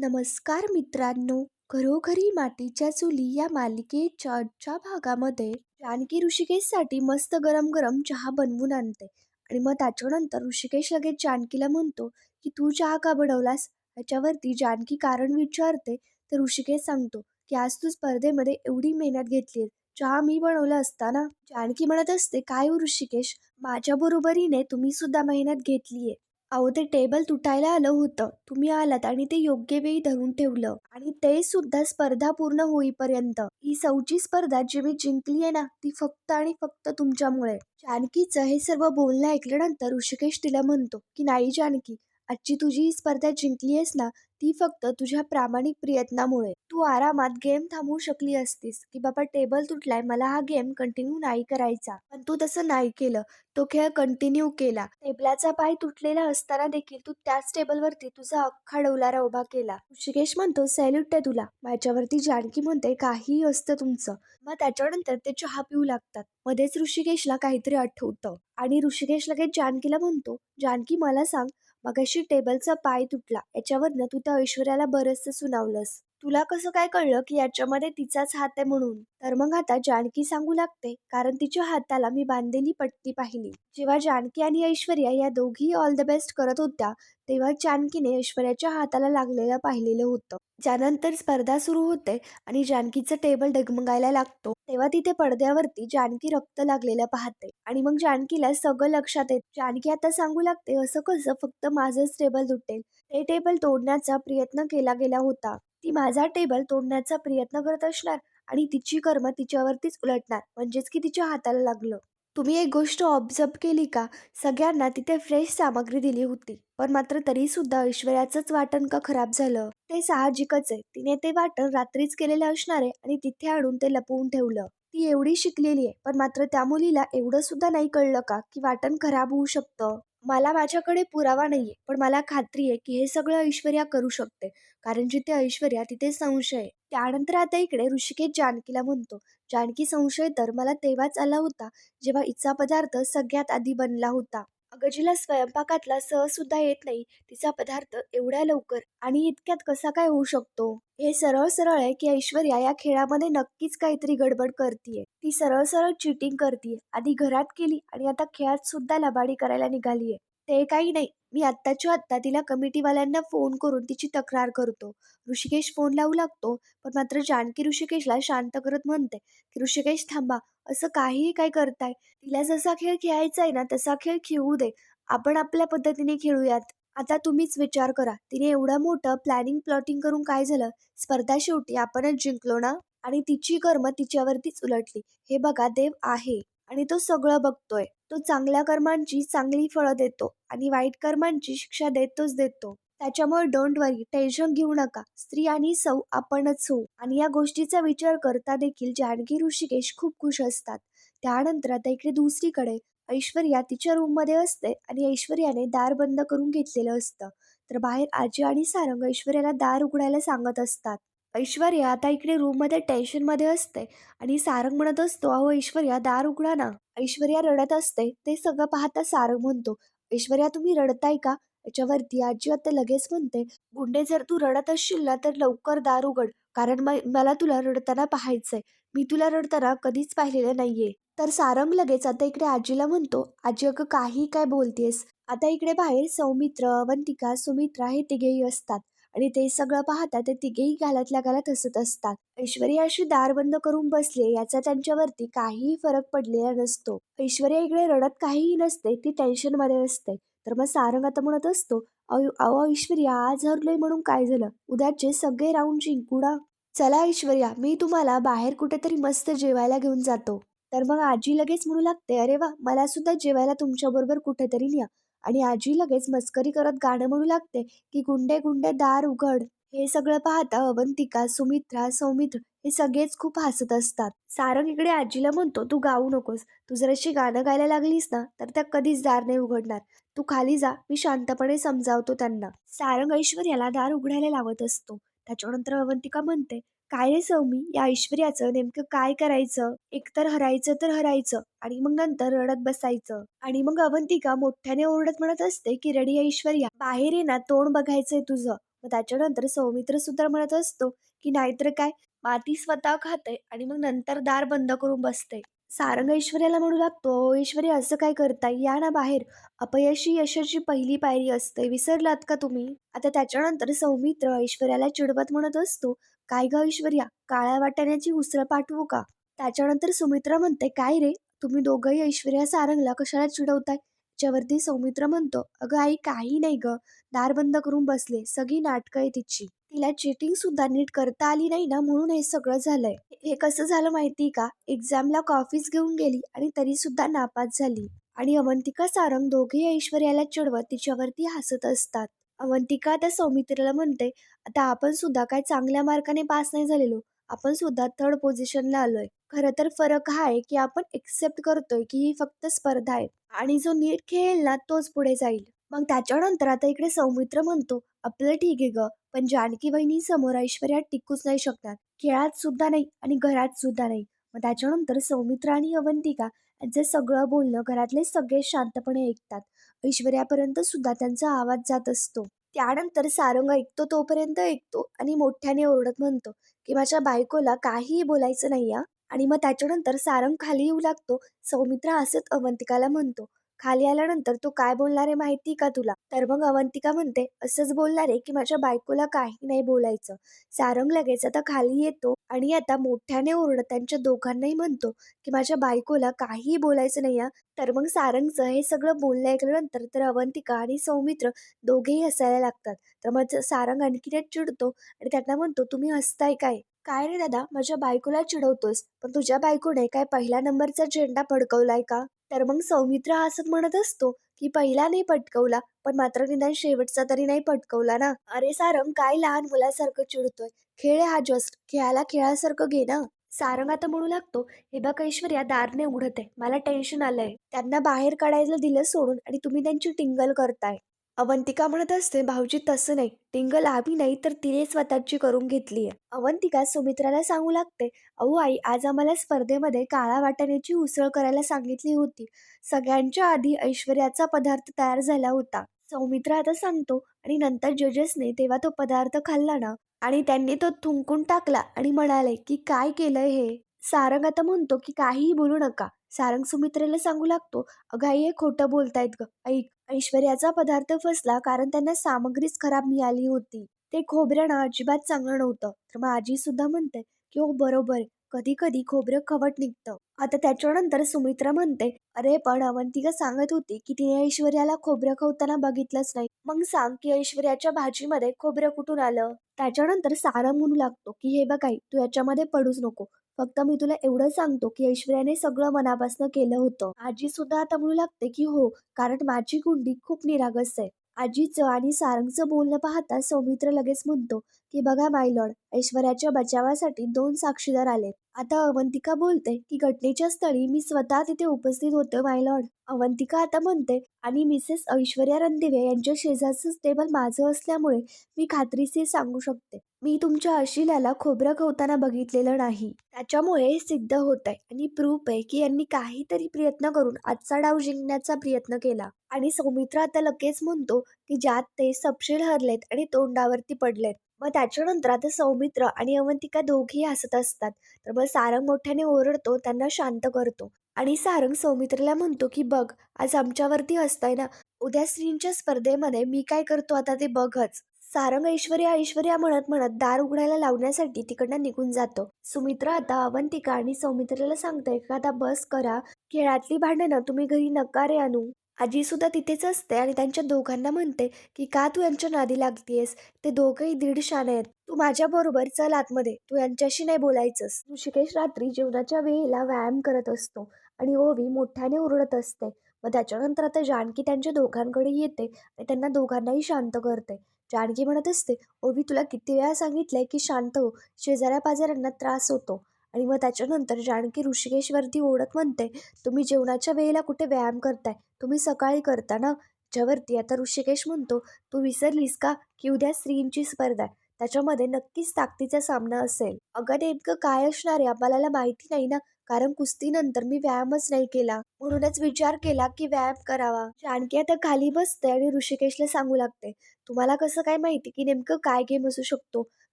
नमस्कार मित्रांनो घरोघरी मातीच्या चुली या मालिकेच्या आजच्या भागामध्ये जानकी ऋषिकेशसाठी मस्त गरम गरम चहा बनवून आणते. आणि मग त्याच्यानंतर ऋषिकेश लगेच जानकीला म्हणतो की तू चहा का बनवलास? याच्यावरती जानकी कारण विचारते. तर ऋषिकेश सांगतो की आज तू स्पर्धेमध्ये एवढी मेहनत घेतली चहा मी बनवला असताना जानकी म्हणत असते काय हो ऋषिकेश माझ्या बरोबरीने तुम्ही सुद्धा मेहनत घेतलीये. अहो ते टेबल तुटायला आलं होतं. तुम्ही आलात आणि ते योग्य वेळी धरून ठेवलं. आणि ते सुद्धा स्पर्धा पूर्ण होईपर्यंत. ही सौची स्पर्धा जी मी जिंकली आहे ना ती फक्त आणि फक्त तुमच्यामुळे. जानकीचं हे सर्व बोलणं ऐकल्यानंतर ऋषिकेश तिला म्हणतो की नाही जानकी आजची तुझी ही स्पर्धा जिंकली आहेस ना ती फक्त तुझ्या प्रामाणिक प्रयत्नामुळे. तू आरामात गेम थांबवू शकली असतीस की बाबा टेबल तुटलाय मला हा गेम कंटिन्यू नाही करायचा. पण तू तसं नाही केलं. तो खेळ कंटिन्यू केला. टेबलाचा पाय तुटलेला असताना देखील तू त्याच टेबलवरती तुझा अख्खा डौलारा उभा केला. ऋषिकेश म्हणतो सॅल्यूट आहे तुला. माझ्यावरती जानकी म्हणते काहीही असतं तुमचं. मग त्याच्यानंतर ते चहा पिऊ लागतात. मध्येच ऋषिकेशला काहीतरी आठवतं. आणि ऋषिकेश लगेच जानकीला म्हणतो जानकी मला सांग मगाशी टेबलचा पाय तुटला. याच्यावरनं तू त्या ऐश्वर्याला बरंचसं सुनावलंस. तुला कसं काय कळलं की याच्यामध्ये तिचाच हात आहे म्हणून? तर मग आता जानकी सांगू लागते कारण तिच्या हाताला मी बांधलेली पट्टी पाहिली. जेव्हा जानकी आणि ऐश्वर्या या दोघी ऑल द बेस्ट करत होत्या तेव्हा जानकीने ऐश्वर्याच्या हाताला लागलेलं पाहिलेलं होतं. ज्यानंतर स्पर्धा सुरू होते आणि जानकीचं टेबल डगमगायला लागतो. तेव्हा तिथे पडद्यावरती जानकी रक्त लागलेलं पाहते. आणि मग जानकीला सगळं लक्षात येत. जानकी आता सांगू लागते असं कसं फक्त माझंच टेबल तुटेल. ते टेबल तोडण्याचा प्रयत्न केला गेला होता. ती माझा टेबल तोडण्याचा प्रयत्न करत असणार आणि तिची कर्म तिच्यावरतीच उलटणार म्हणजेच की तिच्या हाताला लागलं. तुम्ही एक गोष्ट ऑब्झर्व केली का? सगळ्यांना तिथे फ्रेश सामग्री दिली होती पण मात्र तरी सुद्धा ऐश्वर्याचंच वाटण का खराब झालं? ते साहजिकच आहे. तिने ते वाटण रात्रीच केलेलं असणार आहे आणि तिथे आणून ते लपवून ठेवलं. ती एवढी शिकलेली आहे पण मात्र त्या मुलीला एवढं सुद्धा नाही कळलं का की वाटण खराब होऊ शकतं? मला माझ्याकडे पुरावा नाहीये पण मला खात्री आहे की हे सगळं ऐश्वर्या करू शकते. कारण जिथे ऐश्वर्या तिथे संशय आहे. त्यानंतर आता इकडे ऋषिकेश जानकीला म्हणतो. जानकी संशय तर मला तेव्हाच आला होता जेव्हा इचा पदार्थ सगळ्यात आधी बनला होता. अगं जिला स्वयंपाकातला स सुद्धा येत नाही. तिचा पदार्थ एवढ्या लवकर आणि इतक्यात कसा काय होऊ शकतो? हे सरळ सरळ आहे की ऐश्वर्या या खेळामध्ये नक्कीच काहीतरी गडबड करतीये. ती सरळ सरळ चिटिंग करतीये. आधी घरात केली आणि आता खेळात सुद्धा लबाडी करायला निघालीये. ते काही नाही. मी आत्ताच्या आत्ता तिला कमिटीवाल्यांना फोन करून तिची तक्रार करतो. ऋषिकेश फोन लावू लागतो पण मात्र जानकी ऋषिकेशला शांत करत म्हणते की ऋषिकेश थांबा. असं काहीही काय करताय तिला जसा खेळ खेळायचा आहे ना तसा खेळ खेळू दे. आपण आपल्या पद्धतीने खेळूयात. आता तुम्हीच विचार करा तिने एवढं मोठं प्लॅनिंग प्लॉटिंग करून काय झालं? स्पर्धा शेवटी आपणच जिंकलो ना? आणि तिची कर्म तिच्यावरतीच उलटली. हे बघा देव आहे आणि तो सगळं बघतोय. तो चांगल्या कर्मांची चांगली फळं देतो आणि वाईट कर्मांची शिक्षा देतोच देतो. त्याच्यामुळे डोंट वरी टेन्शन घेऊ नका. स्त्री आणि सौ आपणच होऊ. आणि या गोष्टीचा विचार करता देखील जानकी ऋषिकेश खूप खुश असतात. त्यानंतर आता इकडे दुसरीकडे ऐश्वर्या तिच्या रूममध्ये असते आणि ऐश्वर्याने दार बंद करून घेतलेलं असतं. तर बाहेर आजी आणि सारंग ऐश्वर्याला दार उघडायला सांगत असतात. ऐश्वर्या आता इकडे रूममध्ये टेन्शनमध्ये असते आणि सारंग म्हणत असतो अहो ऐश्वर्या दार उघडा ना. ऐश्वर्या रडत असते. ते सगळं पाहता सारंग म्हणतो ऐश्वर्या तुम्ही रडताय का? याच्यावरती आजी आता लगेच म्हणते गुंडे जर तू रडत असशील ना तर लवकर दार उघड कारण मला तुला रडताना पाहायचंय. मी तुला रडताना कधीच पाहिलेलं नाहीये. तर सारंग लगेच आता इकडे आजीला म्हणतो आजी अगं काही काय बोलतेस? आता इकडे बाहेर सौमित्र अवंतिका सुमित्रा हे तिघेही असतात आणि ते सगळं पाहता ते तिघेही घालातल्या घालत हसत असतात. ऐश्वर्या अशी दार बंद करून बसले याचा त्यांच्यावरती काहीही फरक पडलेला नसतो. ऐश्वर्या इकडे रडत काहीही नसते ती टेन्शनमध्ये असते. तर मग सारंग आता म्हणत असतो अहो ऐश्वर्या आज हरलोय म्हणून काय झालं? उद्याचे सगळे राऊंड जिंकुडा चला ऐश्वर्या मी तुम्हाला बाहेर कुठेतरी मस्त जेवायला घेऊन जातो. तर मग आजी लगेच म्हणू लागते अरे वा मला सुद्धा जेवायला तुमच्याबरोबर कुठेतरी न्या. आणि आजी लगेच मस्करी करत गाणं म्हणू लागते की गुंडे गुंडे दार उघड. हे सगळं पाहता अवंतिका सुमित्रा सौमित्र हे सगळेच खूप हसत असतात. सारंग इकडे आजीला म्हणतो तू गाऊ नकोस. तू जर अशी गाणं गायला लागलीस ना तर त्या कधीच दार नाही उघडणार. तू खाली जा मी शांतपणे समजावतो त्यांना. सारंग ऐश्वर्याला दार उघडायला लावत असतो. त्याच्यानंतर अवंतिका म्हणते काय रे सौमी या ऐश्वर्याचं नेमकं काय करायचं? एकतर हरायचं तर हरायचं आणि मग नंतर रडत बसायचं. आणि मग अवंतिका मोठ्याने ओरडत म्हणत असते की रडी ऐश्वर्या बाहेर ये ना तोंड बघायचंय तुझं. मग त्याच्यानंतर सौमित्र सुद्धा म्हणत असतो की नाहीतर काय? माती स्वतः खाते आणि मग नंतर दार बंद करून बसते. सारंग ऐश्वर्याला म्हणू लागतो ऐश्वर्या असं काय करताय? या ना बाहेर. अपयशी यशाची पहिली पायरी असते. विसरलात का तुम्ही? आता त्याच्यानंतर सौमित्र ऐश्वर्याला चिडवत म्हणत असतो काय ग ऐश्वर्या? काळ्या वाटाण्याची उसळ पाठवू का त्याच्यानंतर सुमित्रा म्हणते काय रे? तुम्ही दोघंही ऐश्वर्या सारंगला कशाला चिडवताय? त्याच्यावरती सौमित्र म्हणतो अगं आई काही नाही ग. दार बंद करून बसले. सगळी नाटकं आहे तिची. तिला चिटिंग सुद्धा नीट करता आली नाही ना म्हणून हे सगळं झालंय. हे कसं झालं माहिती का? एक्झामला कॉफीच घेऊन गेली आणि तरी सुद्धा नापास झाली. आणि अवंतिका सारंग दोघेही ऐश्वर्याला चिडवत तिच्यावरती हसत असतात. अवंतिका त्या सौमित्रला म्हणते आता आपण सुद्धा काय चांगल्या मार्काने पास नाही झालेलो. आपण सुद्धा थर्ड पोझिशनला आलोय. खरं तर फरक हा आहे की आपण एक्सेप्ट करतोय की ही फक्त स्पर्धा आहे आणि जो नीट खेळेल ना तोच पुढे जाईल. मग त्याच्यानंतर आता इकडे सौमित्र म्हणतो आपलं ठीक आहे ग पण जानकी बहिणी समोर ऐश्वर्या टिकूच नाही शकतात खेळात सुद्धा नाही आणि घरात सुद्धा नाही. मग त्याच्यानंतर सौमित्र आणि अवंतिका यांचं सगळं बोलणं घरातले सगळे शांतपणे ऐकतात. ऐश्वर्यापर्यंत सुद्धा त्यांचा आवाज जात असतो. त्यानंतर सारंग ऐकतो तोपर्यंत ऐकतो आणि मोठ्याने ओरडत म्हणतो की माझ्या बायकोला काहीही बोलायचं नाही या आणि मग त्याच्यानंतर सारंग खाली येऊ लागतो. सौमित्र असत अवंतिकाला म्हणतो खाली आल्यानंतर तू काय बोलणार आहे माहिती का तुला? तर मग अवंतिका म्हणते असंच बोलणार आहे की माझ्या बायकोला काही नाही बोलायचं. सारंग लगेच आता खाली येतो आणि आता मोठ्याने ओरडत त्यांच्या दोघांनाही म्हणतो की माझ्या बायकोला काहीही बोलायचं नाही आहे तर मग सारंगचं हे सगळं बोलणं ऐकल्यानंतर तर अवंतिका आणि सौमित्र दोघेही हसायला लागतात. तर मग सारंग आणखीनच चिडतो आणि त्यांना म्हणतो तुम्ही हसताय काय? काय रे दादा माझ्या बायकोला चिडवतोस पण तुझ्या बायकोने काय पहिल्या नंबरचा झेंडा फडकवलाय का? तर मग सौमित्र हसत म्हणत असतो की पहिला नाही पटकवला पण मात्र निदान शेवटचा तरी नाही पटकवला ना. अरे सारंग काय लहान मुलासारखं चिडतोय. खेळ हा जस्ट खेळाला खेळासारखं घे ना. सारंग आता म्हणू लागतो हे बघ ऐश्वर्या दारने उघडत आहे. मला टेन्शन आलंय. त्यांना बाहेर काढायला दिलं सोडून आणि तुम्ही त्यांची टिंगल करताय. अवंतिका म्हणत असते भाऊजी तसं नाही. टिंगल आम्ही नाही तर तिने स्वतःची करून घेतली आहे. अवंतिका सुमित्राला सांगू लागते अहो आई आज आम्हाला स्पर्धेमध्ये काळा वाटाण्याची उसळ करायला सांगितली होती. सगळ्यांच्या आधी ऐश्वर्याचा पदार्थ तयार झाला होता. सौमित्र आता सांगतो आणि नंतर जजेसने तेव्हा तो पदार्थ खाल्ला ना आणि त्यांनी तो थुंकून टाकला आणि म्हणाले की काय केलंय हे? सारंग आता म्हणतो की काहीही बोलू नका. सारंग सुमित्रेला सांगू लागतो अगं आई हे खोटं बोलतायत ग. ऐक ऐश्वर्याचा पदार्थ फसला कारण त्यांना सामग्रीच खराब मिळाली होती. ते खोबऱ्यानं अजिबात चांगलं नव्हतं. तर मग आजी सुद्धा म्हणते की हो बरोबर. कधी कधी खोबरं खवट निघतं. आता त्याच्यानंतर सुमित्रा म्हणते अरे पण अवंतिका सांगत होती की तिने ऐश्वर्याला खोबरं खवताना बघितलंच नाही. मग सांग की ऐश्वर्याच्या भाजीमध्ये खोबरं कुठून आलं? त्याच्यानंतर सारा म्हणू लागतो की हे बघाई तू याच्यामध्ये पडूच नको. फक्त मी तुला एवढं सांगतो की ऐश्वर्याने सगळं मनापासून केलं होतं. आजी सुद्धा आता म्हणू लागते की हो कारण माझी गुंडी खूप निरागस आहे. आजीचं आणि सारंगचं बोलणं पाहता सौमित्र लगेच म्हणतो की बघा मायलॉड ऐश्वर्याच्या बचावासाठी दोन साक्षीदार आले. आता अवंतिका बोलते की घटनेच्या स्थळी मी स्वतः तिथे उपस्थित होते मायलॉड अवंतिका आता म्हणते आणि मिसेस ऐश्वर्या रणदिवे यांच्या शेजारचं टेबल माझं असल्यामुळे मी खात्रीशीर सांगू शकते. मी तुमच्या अशिलाला खोबरं खवताना बघितलेलं नाही. त्याच्यामुळे हे सिद्ध होत आहे आणि प्रूफ आहे की यांनी काहीतरी प्रयत्न करून आजचा डाव जिंकण्याचा प्रयत्न केला. आणि सौमित्र आता लगेच म्हणतो की ज्यात ते सपशेल हरलेत आणि तोंडावरती पडलेत. मग त्याच्यानंतर आता सौमित्र आणि अवंतिका दोघेही हसत असतात. तर मग सारंग मोठ्याने ओरडतो त्यांना शांत करतो. आणि सारंग सौमित्रला म्हणतो की बघ आज आमच्यावरती हसताय ना? उद्या स्त्रींच्या स्पर्धेमध्ये मी काय करतो आता ते बघच. सारंग ऐश्वर्या ऐश्वर्या म्हणत म्हणत दार उघडायला लावण्यासाठी तिकडनं निघून जातो. सुमित्रा आता अवंतिका आणि सौमित्राला सांगते एखादा बस करा. खेळातली भांडणं तुम्ही घरी नका रे आणू. आजी सुद्धा तिथेच असते आणि त्यांच्या दोघांना म्हणते की का तू यांच्या नादी लागतीयस? ते दोघंही दीड शान आहेत. तू माझ्या बरोबर चल आतमध्ये. तू यांच्याशी नाही बोलायचंस. ऋषिकेश रात्री जेवणाच्या वेळेला व्यायाम करत असतो आणि ओवी मोठ्याने ओरडत असते. मग त्याच्यानंतर आता जानकी त्यांच्या दोघांकडे येते आणि त्यांना दोघांनाही शांत करते. जानकी म्हणत असते ओबी तुला किती वेळा सांगितलंय की शांत हो शेजाऱ्या पाजाऱ्यांना त्रास होतो. आणि मग त्याच्यानंतर जानकी ऋषिकेशवरती ओढत म्हणते तुम्ही जेवणाच्या वेळेला कुठे व्यायाम करताय? तुम्ही सकाळी करता ना? ज्यावरती आता ऋषिकेश म्हणतो तू विसरलीस का की उद्या स्त्रींची स्पर्धा आहे? त्याच्यामध्ये नक्कीच ताकदीचा सामना असेल. अगं नेमकं काय असणार आहे? आम्हाला माहिती नाही ना? कारण कुस्तीनंतर मी व्यायामच नाही केला. म्हणूनच विचार केला की व्यायाम करावा. जानकी आता खाली बसते आणि ऋषिकेशला सांगू लागते तुम्हाला कसं काय माहिती की नेमकं काय गेम असू शकतो?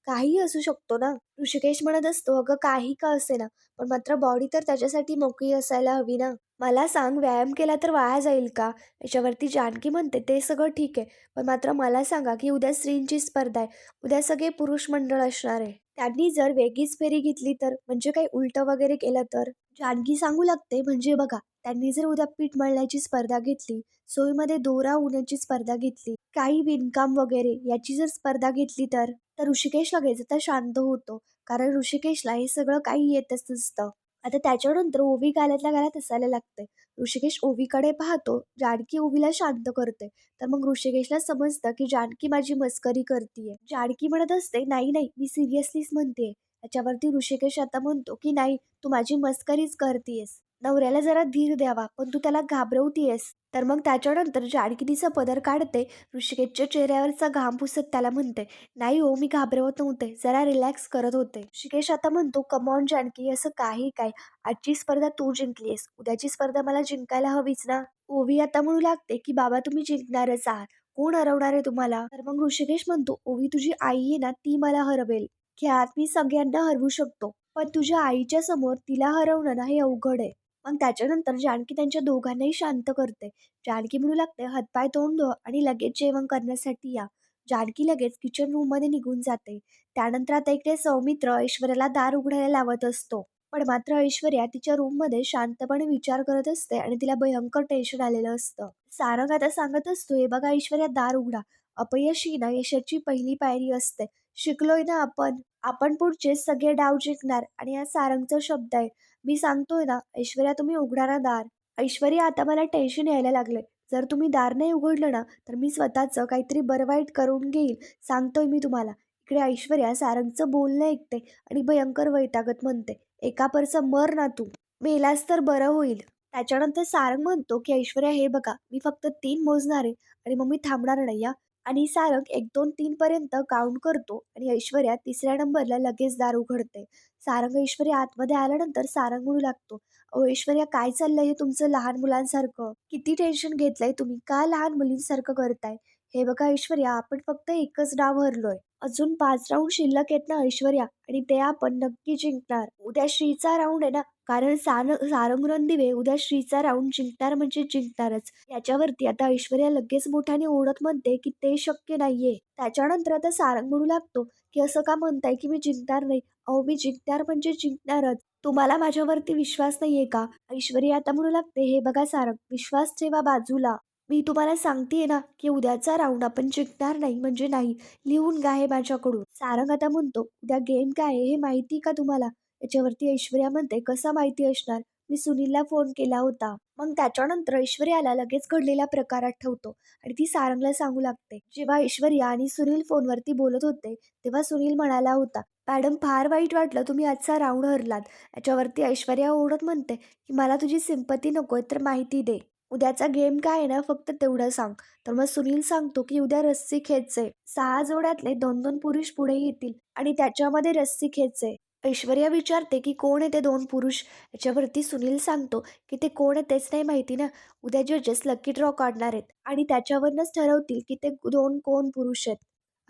काही असू शकतो ना. ऋषिकेश म्हणत असतो अगं काही का असे ना पण मात्र बॉडी तर त्याच्यासाठी मोकळी असायला हवी ना. मला सांग व्यायाम केला तर वाया जाईल का? याच्यावरती जानकी म्हणते ते सगळं ठीक आहे. पण मात्र मला सांगा की उद्या स्त्रींची स्पर्धा आहे. उद्या सगळे पुरुष मंडळ असणार आहे. त्यांनी जर वेगळीच फेरी घेतली तर? म्हणजे काही उलटं वगैरे केलं तर? जानकी सांगू लागते. म्हणजे बघा त्यांनी जर उद्या पीठ मळण्याची स्पर्धा घेतली सोयीमध्ये दोरा होण्याची स्पर्धा घेतली काही विणकाम वगैरे याची जर स्पर्धा घेतली तर तर ऋषिकेश लगेच आता शांत होतो. कारण ऋषिकेशला हे सगळं काही येतच नसतं. आता त्याच्यानंतर ओवी गाल्यातल्या गाल्यात असायला लागते ऋषिकेश ओवीकडे पाहतो जानकी ओवीला शांत करते तर मग ऋषिकेशला समजतं की जानकी माझी मस्करी करतीये. जानकी म्हणत असते नाही नाही मी सिरियसलीच म्हणते त्याच्यावरती ऋषिकेश आता म्हणतो की नाही तू माझी मस्करीच करतीयस. नवऱ्याला जरा धीर द्यावा पण तू त्याला घाबरवतीयस. तर मग त्याच्यानंतर जानकी पदर काढते ऋषिकेशच्या चेहऱ्यावरचा घाम पुसत त्याला म्हणते नाही हो मी घाबरवत नव्हते जरा रिलॅक्स करत होते. ऋषिकेश आता म्हणतो कमॉन जानकी असं काही काय? आजची स्पर्धा तू जिंकलीस उद्याची स्पर्धा मला जिंकायला हवीच ना? ओवी आता म्हणू लागते की बाबा तुम्ही जिंकणारच आहात. कोण हरवणार आहे तुम्हाला? तर मग ऋषिकेश म्हणतो ओवी तुझी आई आहे ना ती मला हरवेल. खेळात मी सगळ्यांना हरवू शकतो पण तुझ्या आईच्या समोर तिला हरवणं ना हे अवघड आहे. मग त्याच्यानंतर जानकी त्यांच्या दोघांनाही शांत करते. जानकी म्हणू लागते हातपाय तोंड धो आणि लगेच जेवण करण्यासाठी या. जानकी लगेच किचन रूममध्ये निघून जाते. त्यानंतर आता इकडे सौमित्र ऐश्वर्याला दार उघडायला लावत असतो. पण मात्र ऐश्वर्या तिच्या रूममध्ये शांतपणे विचार करत असते आणि तिला भयंकर टेन्शन आलेलं असतं. सारंग आता सांगत असतो हे बघा ऐश्वर्या दार उघडा. अपयशी ना यशाची पहिली पायरी असते. शिकलोय ना आपण. आपण पुढचे सगळे डाव जिंकणार. आणि हा सारंगचा शब्द आहे. मी सांगतोय ना ऐश्वर्या तुम्ही उघडा ना दार. ऐश्वर्या आता मला टेन्शन यायला लागले जर तुम्ही दार नाही उघडलं ना तर मी स्वतःचं काहीतरी बरं वाईट करून घेईल सांगतोय मी तुम्हाला. इकडे ऐश्वर्या सारंगचं बोलणं ऐकते आणि भयंकर वैतागत म्हणते. एका परचं मर ना तू. मेलास तर बरं होईल. त्याच्यानंतर सारंग म्हणतो की ऐश्वर्या हे बघा मी फक्त तीन मोजणार आहे आणि मग मी थांबणार नाही या आणि सारंग एक दोन तीन पर्यंत काउंट करतो आणि ऐश्वर्या तिसऱ्या नंबरला लगेच दार उघडते. सारंग ऐश्वर्या आतमध्ये आल्यानंतर सारंग म्हणू लागतो अहो ऐश्वर्या काय चाललंय हे तुमचं लहान मुलांसारखं? किती टेन्शन घेतलंय तुम्ही? का लहान मुलींसारखं करताय? हे बघा ऐश्वर्या आपण फक्त एकच डाव हरलोय. अजून पाच राऊंड शिल्लक आहेत ना ऐश्वर्या. आणि ते आपण नक्की जिंकणार. उद्या श्रीचा राऊंड आहे ना कारण सार सारंग रणदिवे उद्या श्रीचा राऊंड जिंकणार म्हणजे जिंकणारच. याच्यावरती आता ऐश्वर्या लगेच मोठ्याने ओढत म्हणते की ते शक्य नाहीये. त्याच्यानंतर आता सारंग म्हणू लागतो की असं का म्हणताय की मी जिंकणार नाही? अहो मी जिंकणार म्हणजे जिंकणारच. तुम्हाला माझ्यावरती विश्वास नाहीये का? ऐश्वर्या आता म्हणू लागते हे बघा सारंग विश्वास ठेवा बाजूला. मी तुम्हाला सांगते ना की उद्याचा राऊंड आपण जिंकणार नाही म्हणजे नाही. लिहून घ्या हे माझ्याकडून. सारंग आता म्हणतो उद्या गेम काय आहे हे माहिती का तुम्हाला? याच्यावरती ऐश्वर्या म्हणते कसा माहिती असणार? मी सुनीलला फोन केला होता. मग त्याच्यानंतर ऐश्वर्याला लगेच घडलेला प्रकार आठवतो आणि ती सारंगला सांगू लागते. जेव्हा ऐश्वर्या आणि सुनील फोनवरती बोलत होते तेव्हा सुनील म्हणाला होता मॅडम फार वाईट वाटलं तुम्ही आजचा राऊंड हरलात. याच्यावरती ऐश्वर्या ओढत म्हणते की मला तुझी सिंपती नकोय तर माहिती दे. उद्याचा गेम काय आहे ना फक्त तेवढं सांग. तर मग सुनील सांगतो की उद्या रस्सी खेचचे सहा जोड्यातले दोन दोन पुरुष पुढे येतील आणि त्याच्यामध्ये रस्सी खेचचे ऐश्वर्या विचारते की कोण आहे ते दोन पुरुष? याच्यावरती सुनील सांगतो की ते कोण आहे तेच नाही माहिती ना. उद्या जजेस लकी ड्रॉ काढणार आहेत आणि त्याच्यावरनंच ठरवतील की ते दोन कोण पुरुष आहेत.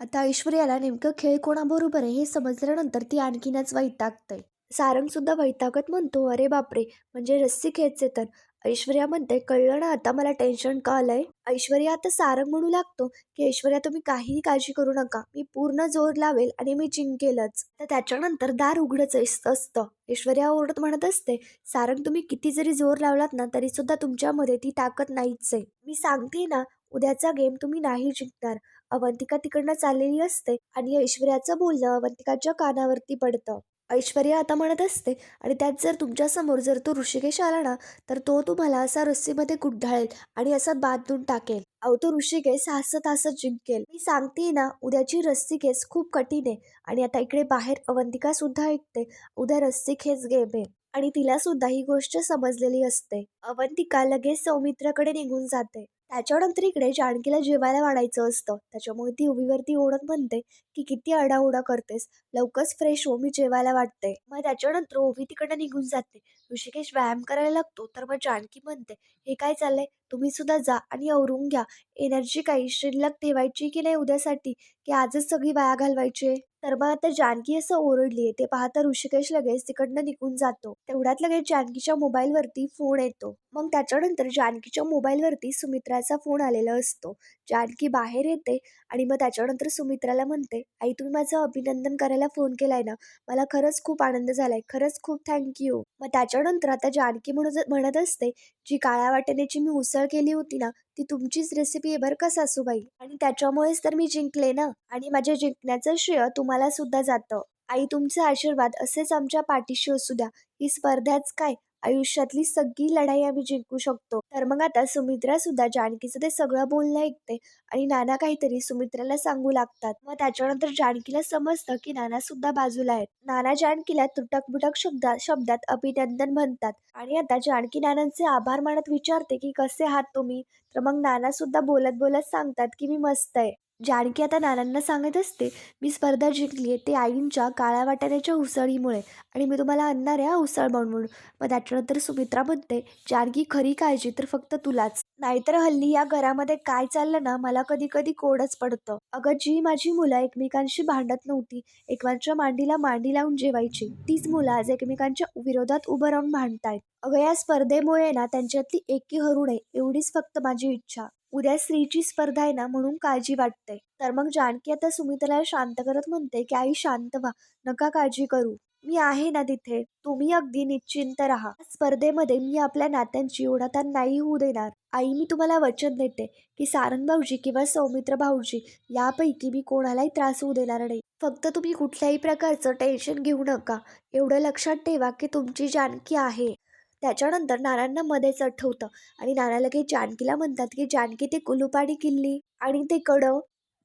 आता ऐश्वर्याला नेमकं खेळ कोणाबरोबर आहे हे समजल्यानंतर ती आणखीनच वैतागते. सारंगसुद्धा वैतागत म्हणतो अरे बापरे! म्हणजे रस्सी खेळचे तर ऐश्वर्या म्हणते कळलं ना आता मला टेन्शन का आलंय? ऐश्वर्या आता सारंग म्हणू लागतो की ऐश्वर्या तुम्ही काहीही काळजी करू नका. मी पूर्ण जोर लावेल आणि मी जिंकेलच. तर त्याच्यानंतर दार उघडच असतं. ऐश्वर्या ओरडत म्हणत असते सारंग तुम्ही किती जरी जोर लावलात ना तरी सुद्धा तुमच्यामध्ये ती ताकद नाहीच आहे. मी सांगते ना उद्याचा गेम तुम्ही नाही जिंकणार. अवंतिका तिकडनं चाललेली असते आणि ऐश्वर्याचं बोलणं अवंतिकाच्या कानावरती पडतं. ऐश्वर्या आता म्हणत असते आणि त्यात जर तुमच्यासमोर जर तो ऋषिकेश आला ना तर तो तुम्हाला असा रस्सीमध्ये गुड्ढाळेल आणि असा बांधून टाकेल. अहो तो ऋषिकेश हसत हसत जिंकेल. मी सांगते ना उद्याची रस्सी खेच खूप कठीण आहे आणि आता इकडे बाहेर अवंतिका सुद्धा ऐकते. उद्या रस्सी खेच गेम. आहे आणि तिला सुद्धा ही गोष्ट समजलेली असते. अवंतिका लगेच सौमित्राकडे निघून जाते. त्याच्यानंतर इकडे जानकीला जेवायला वाढायचं असतं. त्याच्यामुळे ती उभीवरती ओढत म्हणते की किती आडाओढा करतेस? लवकरच फ्रेश हो मी जेवायला वाटते मग त्याच्यानंतर ओवी तिकडे निघून जाते. ऋषिकेश व्यायाम करायला लागतो तर मग जानकी म्हणते हे काय चाललंय? तुम्ही सुद्धा जा आणि आवरून घ्या. एनर्जी काही शिल्लक ठेवायची की नाही उद्यासाठी? की आजच सगळी वाया घालवायची? तर मग आता जानकी असं ओरडलीये ते पाहता ऋषिकेश लगेच तिकडनं निघून जातो. तेवढ्यात लगेच जानकीच्या मोबाईलवरती फोन येतो. मग त्याच्यानंतर जानकीच्या मोबाईलवरती सुमित्राचा फोन आलेला असतो. जानकी बाहेर येते आणि मग त्याच्यानंतर सुमित्राला म्हणते आई तुम्ही माझं अभिनंदन करायला फोन केलाय ना? मला खरंच खूप आनंद झालाय. खरंच खूप थँक्यू मग त्याच्यानंतर आता जानकी म्हणत म्हणत असते जी काळ्या वाटण्याची मी उसळ केली होती ना ती तुमचीच रेसिपी आहे बरं का सासूबाई? आणि त्याच्यामुळेच तर मी जिंकले ना? आणि माझ्या जिंकण्याचं श्रेय तुम्हाला सुद्धा जातं. आई तुमचे आशीर्वाद असेच आमच्या पाठीशी असू द्या. ही स्पर्धाच काय? आयुष्यातली सगळी लढाई आम्ही जिंकू शकतो. तर मग आता सुमित्रा सुद्धा जानकीचं ते सगळं बोलणं ऐकते आणि नाना काहीतरी सुमित्राला सांगू लागतात. मग त्याच्यानंतर जानकीला समजतं की नाना सुद्धा बाजूला आहेत. नाना जानकीला तुटक बुटक शब्दात शब्दात अभिनंदन म्हणतात. आणि आता जानकी नानांचे आभार मानत विचारते की कसे आहात तुम्ही? तर मग नाना सुद्धा बोलत बोलत सांगतात की मी मस्त आहे. जानकी आता नानांना सांगत असते मी स्पर्धा जिंकली आहे ते आईंच्या काळ्या वाटाण्याच्या उसळीमुळे आणि मी तुम्हाला आणणार आहे उसळ म्हणून. मग त्याच्यानंतर सुमित्रा म्हणते जानकी खरी काळजी तर फक्त तुलाच. नाहीतर हल्ली या घरामध्ये काय चाललं ना मला कधी कधी कोडच पडतं. अगं जी माझी मुलं एकमेकांशी भांडत नव्हती एकमेकांच्या मांडीला मांडी लावून जेवायची तीच मुलं आज एकमेकांच्या विरोधात उभं राहून भांडतायत. अगं या स्पर्धेमुळे ना त्यांच्यातली एकी हरू नये एवढीच फक्त माझी इच्छा. उद्या स्त्रीची स्पर्धा आहे ना म्हणून काळजी वाटते. तर मग जानकी आता सुमित्राला शांत करत म्हणते की आई शांत व्हा नका काळजी करू. मी आहे ना तिथे. तुम्ही अगदी निश्चिंत राहा. स्पर्धेमध्ये मी आपल्या नात्यांची ओढाताण नाही होऊ देणार. आई मी तुम्हाला वचन देते की सारंग भाऊजी किंवा सौमित्र भाऊजी यापैकी मी कोणालाही त्रास होऊ देणार नाही. फक्त तुम्ही कुठल्याही प्रकारचं टेन्शन घेऊ नका. एवढं लक्षात ठेवा की तुमची जानकी आहे. त्याच्यानंतर नानांना मध्येच आठवतं. आणि नानाला लगेच जानकीला म्हणतात की जानकी ते कुलुपाडी किल्ली आणि ते कडं.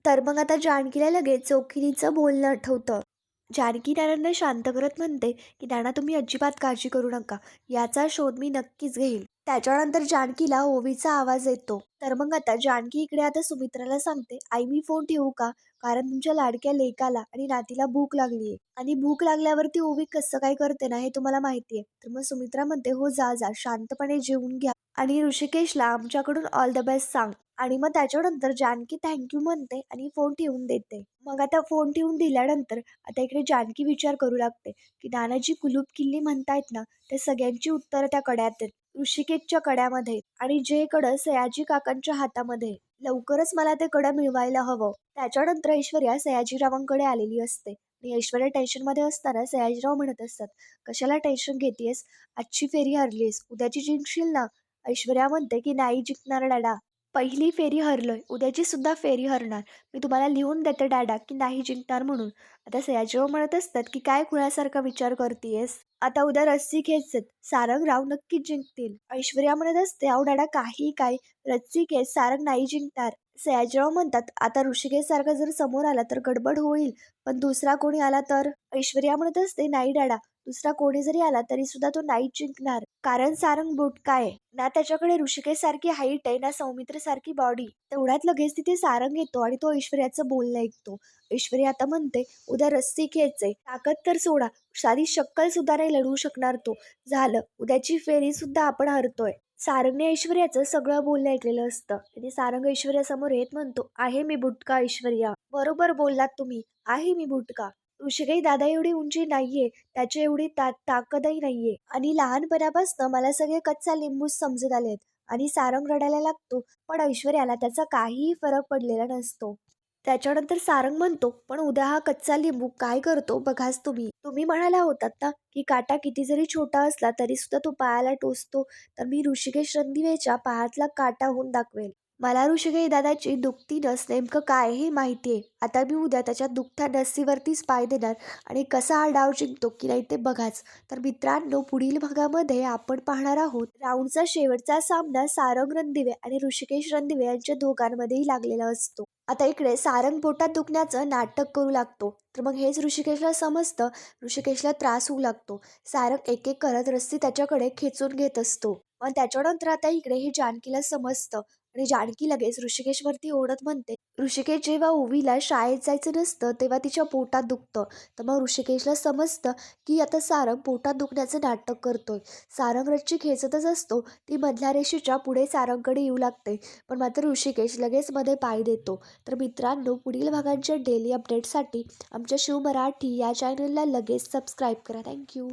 तर मग आता जानकीला लगेच चौकिनीचं बोलणं आठवतं. जानकी नानांना शांत करत म्हणते की नाना तुम्ही अजिबात काळजी करू नका. याचा शोध मी नक्कीच घेईल. त्याच्यानंतर जानकीला ओवीचा आवाज येतो. तर मग आता जानकी इकडे आता सुमित्राला सांगते आई मी फोन ठेवू का? कारण तुमच्या लाडक्या लेकाला आणि नातीला भूक लागलीये आणि भूक लागल्यावरती ओवी कसं काय करते ना हे तुम्हाला माहिती आहे. तर मग सुमित्रा म्हणते हो जा जा. शांतपणे जेवून घ्या. आणि ऋषिकेशला आमच्याकडून ऑल द बेस्ट सांग. आणि मग त्याच्यानंतर जानकी थँक्यू म्हणते आणि फोन ठेवून देते. मग आता फोन ठेवून दिल्यानंतर आता इकडे जानकी विचार करू लागते की नानाजी कुलूप किल्ली म्हणतायत ना ते सगळ्यांची उत्तरं त्या कड्यात आहेत. ऋषिकेशच्या कड्यामध्ये आणि जे कडं सयाजी काकांच्या हातामध्ये लवकरच मला ते कडं मिळवायला हवं. त्याच्यानंतर ऐश्वर्या सयाजीरावांकडे आलेली असते. आणि ऐश्वर्या टेन्शनमध्ये असताना सयाजीराव म्हणत असतात कशाला टेन्शन घेतेस? आजची फेरी हरलीस. उद्याची जिंकशील ना ऐश्वर्या म्हणते की नाही जिंकणार डॅडा. पहिली फेरी हरलोय. उद्याची सुद्धा फेरी हरणार. मी तुम्हाला लिहून देते डॅडा की नाही जिंकणार म्हणून. आता सयाजीराव म्हणत असतात की काय कुणासारखा विचार करतेयस? आता उद्या रस्सी खेचत सारंगराव नक्कीच जिंकतील. ऐश्वर्या म्हणत असते अहो डॅडा काही काय. रस्सी खेच. सारंग नाही जिंकणार. सयाजीराव म्हणतात आता ऋषिकेश सारखा जर समोर आला तर गडबड होईल. पण दुसरा कोणी आला तर? ऐश्वर्या म्हणत असते नाही डॅडा. दुसरा कोणी जरी आला तरी सुद्धा तो नाही जिंकणार. कारण सारंग बोटका आहे. ना त्याच्याकडे ऋषिकेश सारखी हाईट आहे ना सौमित्र सारखी बॉडी तेवढ्यात लगेच तिथे सारंग येतो आणि तो ऐश्वर्याचं बोलणं ऐकतो. ऐश्वर्या आता म्हणते उद्या रस्सी खेळचे ताकद तर सोडा. साधी शक्कल सुद्धा नाही लढवू शकणार तो. झालं. उद्याची फेरी सुद्धा आपण हरतोय. सारंगने ऐश्वर्याचं सगळं बोलणं ऐकलेलं असतं. आणि सारंग ऐश्वर्यासमोर येत म्हणतो आहे मी बुटका ऐश्वर्या. बरोबर बोललात तुम्ही. आहे मी बुटका. ऋषिकेश दादा एवढी उंची नाहीये त्याची एवढी ता ताकदही नाहीये. आणि लहानपणापासून मला सगळे कच्चा लिंबूच समजत आलेत आणि सारंग रडायला लागतो पण ऐश्वर्याला त्याचा काहीही फरक पडलेला नसतो. त्याच्यानंतर सारंग म्हणतो पण उद्या हा कच्चा लिंबू काय करतो बघाच तुम्ही. तुम्ही म्हणाला होतात ना की काटा किती जरी छोटा असला तरी सुद्धा तो पायाला टोचतो. तर मी ऋषिकेश रणदिवेच्या पायातला काटा होऊन दाखवेल. मला ऋषिकेश दादाची दुखती नस नेमकं काय हे माहिती आहे. आता मी उद्या त्याच्या दुखत्या नसीवरतीच पाय देणार आणि कसा हा डाव जिंकतो की नाही ते बघाच. तर मित्रांनो पुढील भागामध्ये आपण पाहणार आहोत राऊंडचा शेवटचा सामना सारंग रणदिवे आणि ऋषिकेश रणदिवे यांच्या दोघांमध्येही लागलेला असतो. आता इकडे सारंग पोटात दुखण्याचं नाटक करू लागतो. तर मग हेच ऋषिकेशला समजतं. ऋषिकेशला त्रास होऊ लागतो. सारंग एक एक करत रस्सी त्याच्याकडे खेचून घेत असतो. पण त्याच्यानंतर आता इकडे हे जानकीला समजतं. आणि जानकी लगेच ऋषिकेशवरती ओढत म्हणते ऋषिकेश जेव्हा ओवीला शाळेत जायचं नसतं तेव्हा तिच्या पोटात दुखतं. तर मग ऋषिकेशला समजतं की आता सारंग पोटात दुखण्याचं नाटक करतोय. सारंग रच्ची खेचतच असतो. ती मधल्या रेषेच्या पुढे सारंगकडे येऊ लागते. पण मात्र ऋषिकेश लगेच मध्ये पाय देतो. तर मित्रांनो पुढील भागांच्या डेली अपडेटसाठी आमच्या शिव मराठी या चॅनलला लगेच सबस्क्राईब करा. थँक्यू